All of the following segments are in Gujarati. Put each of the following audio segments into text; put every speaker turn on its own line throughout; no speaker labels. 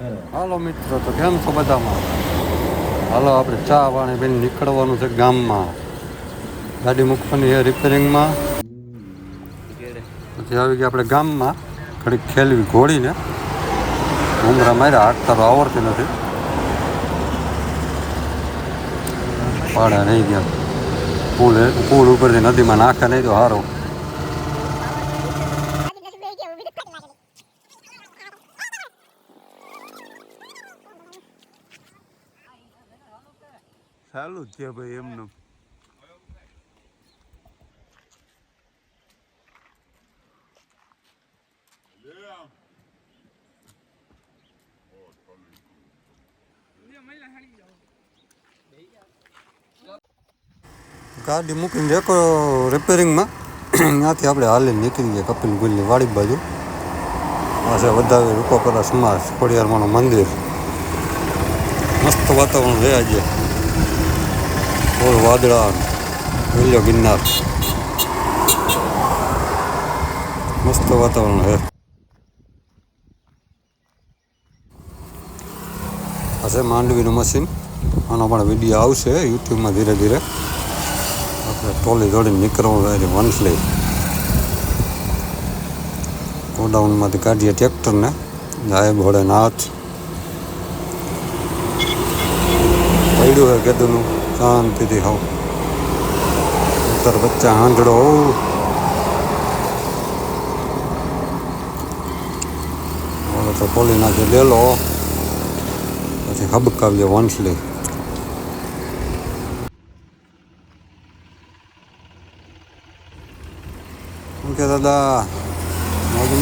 હાલો મિત્રો, તો કેમ છો બધામાં? હાલો, આપણે ચા પાણી બેન નીકળવાનું છે ગામમાં. ગાડી મૂકવાની છે રિપેરિંગમાં પછી આવી ગયા આપણે ગામમાં. ઘડીક ખેલવી ઘોડીને. ઉમરા માર્યા, હાથ તો આવડતી નથી. પાડા નહીં ગયા. પુલ પુલ ઉપરથી નદીમાં નાખે નહીં તો સારું ચાલુ છે ભાઈ એમનું. ગાડી મૂકીને દેખો રિપેરિંગમાં ત્યાંથી આપણે હાલીને નીકળી ગયા કપિલ ગુલની વાડી બાજુ. પાસે વધારે રૂપો કરા સમાજ ખોડિયારમાંનું મંદિર. મસ્ત વાતાવરણ છે. આજે ઓર વાદળા વેલ્યો ગિરનાર મસ્ત વાતાવરણ છે આ માંડવીનું મશીન આનો પણ વીડિયો આવશે યુટ્યુબમાં ધીરે ધીરે આપણે ટોલી જોડીને નીકળવું હોય વંશલી ગોડાઉનમાંથી કાઢીએ ટ્રેક્ટરને જાય ભોળેનાથ પડ્યું હોય કીધું શાંતિથી હોવ ઉત્તર બચ્ચા હાંડડો હવે તો પોલી નાખે લેલો, પછી હબકાવીએ વંશલી. શું કે દાદા? મોજ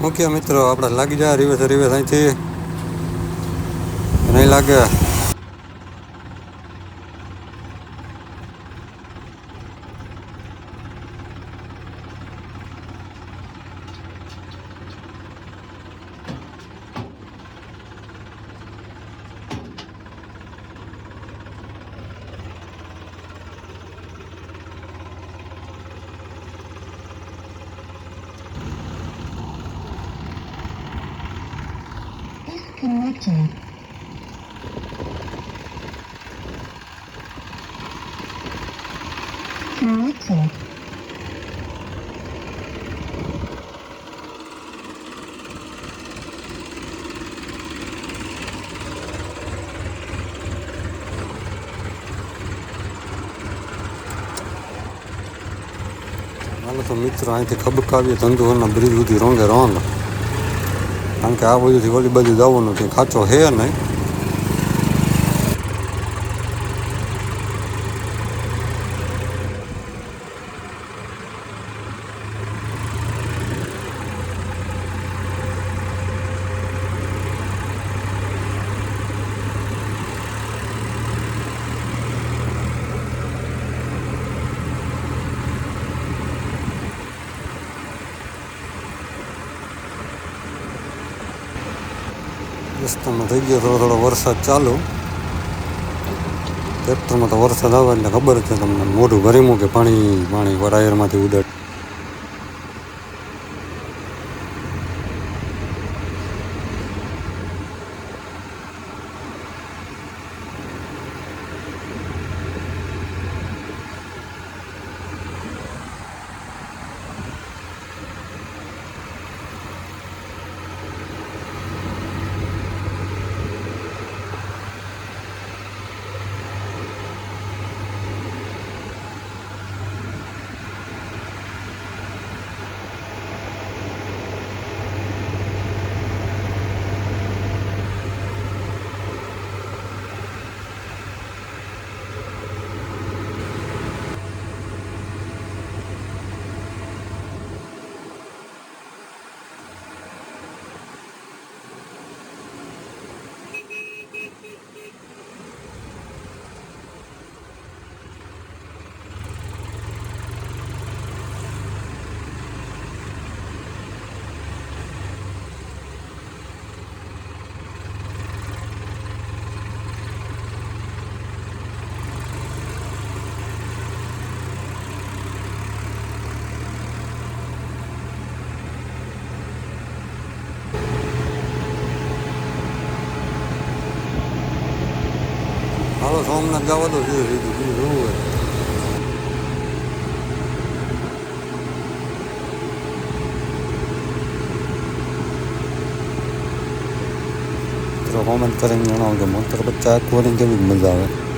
મુખ્ય મિત્રો આપણે લાગી જાય રિવેસ રિવેસ અહીંથી. નહીં લાગે.
Disconnected. Connected.
હાલો તો મિત્રો અહીંથી ખબકાવીએ ધંધુરના બ્રિજ સુધી રોંગે રોંગ કારણ કે આ બધુંથી વળી બધું જવાનું છે ખાચો છે નહીં. રસ્તામાં થઈ ગયો, થોડો થોડો વરસાદ ચાલુ. ટ્રેક્ટરમાં તો વરસાદ આવે એટલે ખબર છે તમને, મોઢું ભરી મૂકે, પાણી પાણી વરાયરમાંથી ઉડે સોમનાથ જવા દો મિત્રો કોમેન્ટ કરીને જણાવજો મોટર બચ્ચા આખવાની કેવી મજા આવે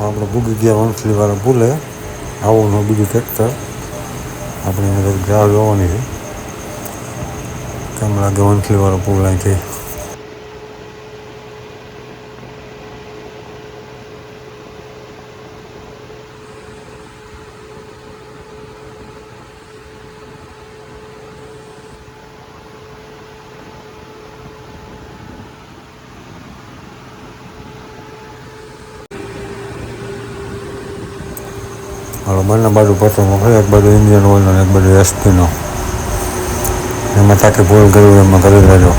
આપણે ભૂગી ગયા વંશલી વાળા ભૂલે. આવો નો બીજું ટ્રેક્ટર આપણે અંદર ગ્રાહ જાવ જોવાની છે. કેમ લાગે વંશલી વાળો પુલ અહીંથી? હાલો બંને બાજુ પતંગો છે એક બાજુ ઇન્ડિયન અને એક બાજુ એસપીનો એમાં તાકી ભૂલ કર્યું એમાં કરી લેજો.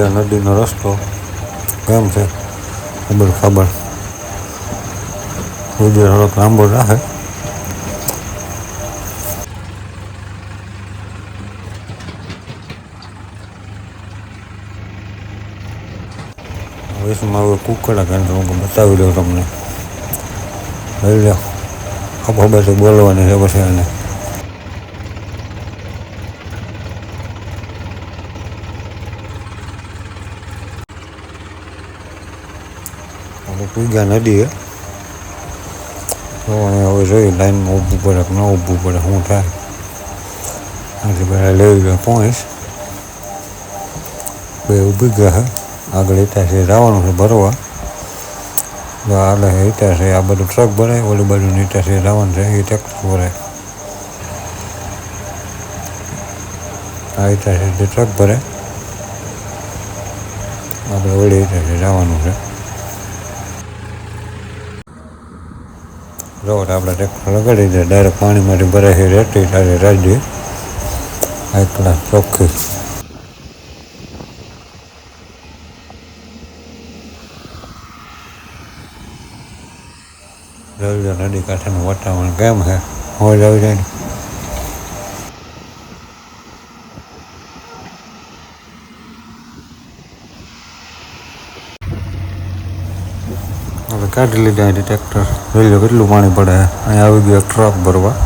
દરિયા નદીનો રસ્તો, કેમ છે? ખબર ખબર. ઉજે થોડોક લાંબો રાખે વૈષ્ણમાં હવે કુકડા કેન્દ્ર હું બતાવી દઉં તમને. લઈ લો ખબર બોલવાની છે પછી એને. પૂગ્યા તો હવે જોઈએ લાઈનમાં ઊભું પડે કે ન ઊભું પડે, શું થાય? આજે બધા લેવી ગયા પહોંચ બે ઊભી ગયા હે. આગળ ઇટાસી જવાનું છે ભરવા. છે ઇટાસી આ બધું ટ્રક ભરાય, ઓલી બાજુનું ઇટાસી જવાનું છે, એ ટ્રેક્ટર ભરાય. આ ઇટાસી ટ્રક ભરાય. આપણે ઓલી ઇતિહાસે જવાનું છે. રોડ આપણે ટ્રેક્ટર લગાડી દે, ડાયરેક્ટ પાણીમાંથી ભરાય રહેતી રેતી તારે રાજ્ય એકલા ચોખ્ખી. રવિવાર નદી કાંઠાનું વાતાવરણ કેમ છે? હોય આવી જાય ને હવે કાઢી લીધા અહીંથી ટ્રેક્ટર જોઈ કેટલું પાણી પડે. અહીંયા આવી ગયો ટ્રક ભરવા.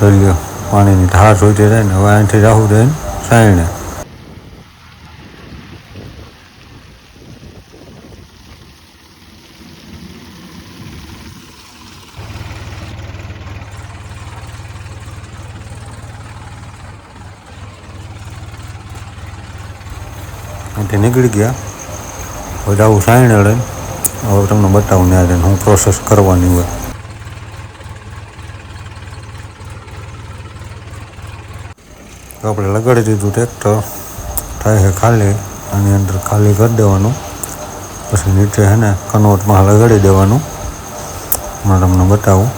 જોઈ પાણીની ધાર જોઈતી જાય ને હવે અહીંથી રાહુ જાય ને સાયણે અહીંથી નીકળી ગયા. હવે આવું સાયણે લઈને હવે તમને બતાવું ને આજે હું પ્રોસેસ કરવાની હોય. આપણે લગાડી દીધું ટ્રેક્ટર થાય છે ખાલી. આની અંદર ખાલી કરી દેવાનું. પછી નીચે છે ને કન્વર્ટમાં લગાડી દેવાનું. હું તમને બતાવું.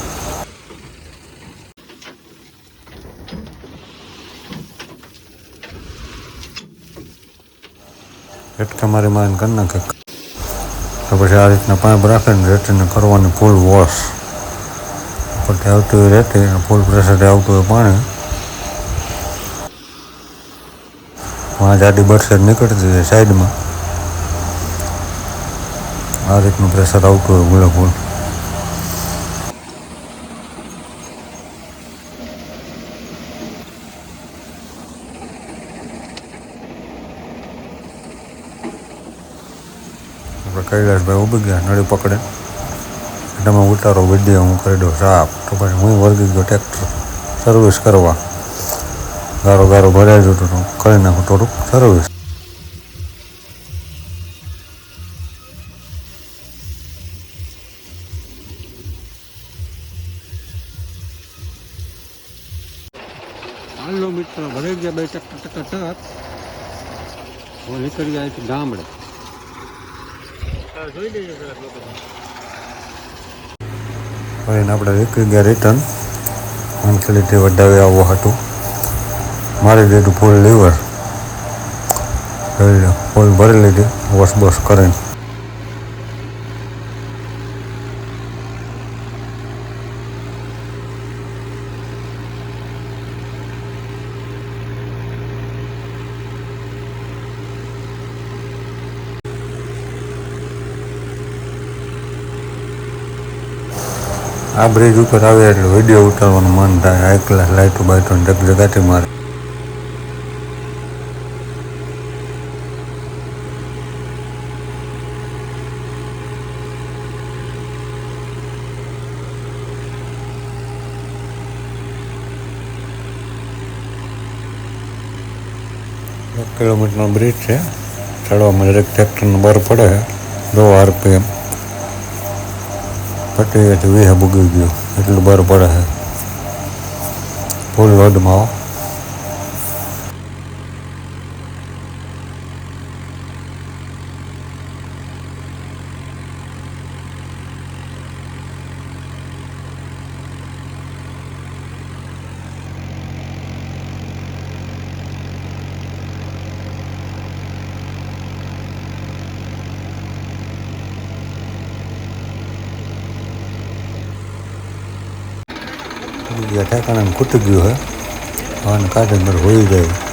હેઠકા મારી મારીને કરી નાખે. તો પછી આ રીતના પાઇપ રાખીને રેતીને કરવાની ફૂલ વોશ ઉપરથી આવતી હોય રેતી અને ફૂલ પ્રેશરે આવતું હોય પાણી. આ જાડી બરસેટ નીકળતી હોય સાઈડમાં. આ રીતનું પ્રેશર આવતું હોય ગુલાબ ફૂલ કૈલાસભાઈ ઊભી ગયા, નળી પકડે. તમે ઉતારો વીડિયો હું કરી દઉં, સાફ. તો પછી હું વર્ગી ગયો ટ્રેક્ટર સર્વિસ કરવા. ગારો ગારો ભરાઈ જતો તો કરી નાખું થોડુંક સર્વિસ હાલો મિત્રો, ભરાઈ ગયા બે ટક ટક ટક હું નીકળી જાય ગામડે. ફરીને આપણે એક ગયા રિટર્ન મંથલીથી વધારે આવવું હતું મારી દીધું ફૂલ લીવર ફૂલ ભરી લીધી, વોશ બોશ કરીને. આ બ્રિજ ઉપર આવે એટલે વીડિયો ઉતારવાનું મન થાય. એકલા લાઇટો બાઇટો જગજગાટી મારે. એક કિલોમીટરનો બ્રિજ છે. ચડવામાં દરેક ટ્રેક્ટરનો બર પડે. દો આરપીએમ પટીએથી વેહ બગડી ગયું એટલું બર પડે છે ફૂલ લોડમાં હો. હતા કારણ ખૂટી ગયું હે અને કાઢે અંદર હોઈ જાય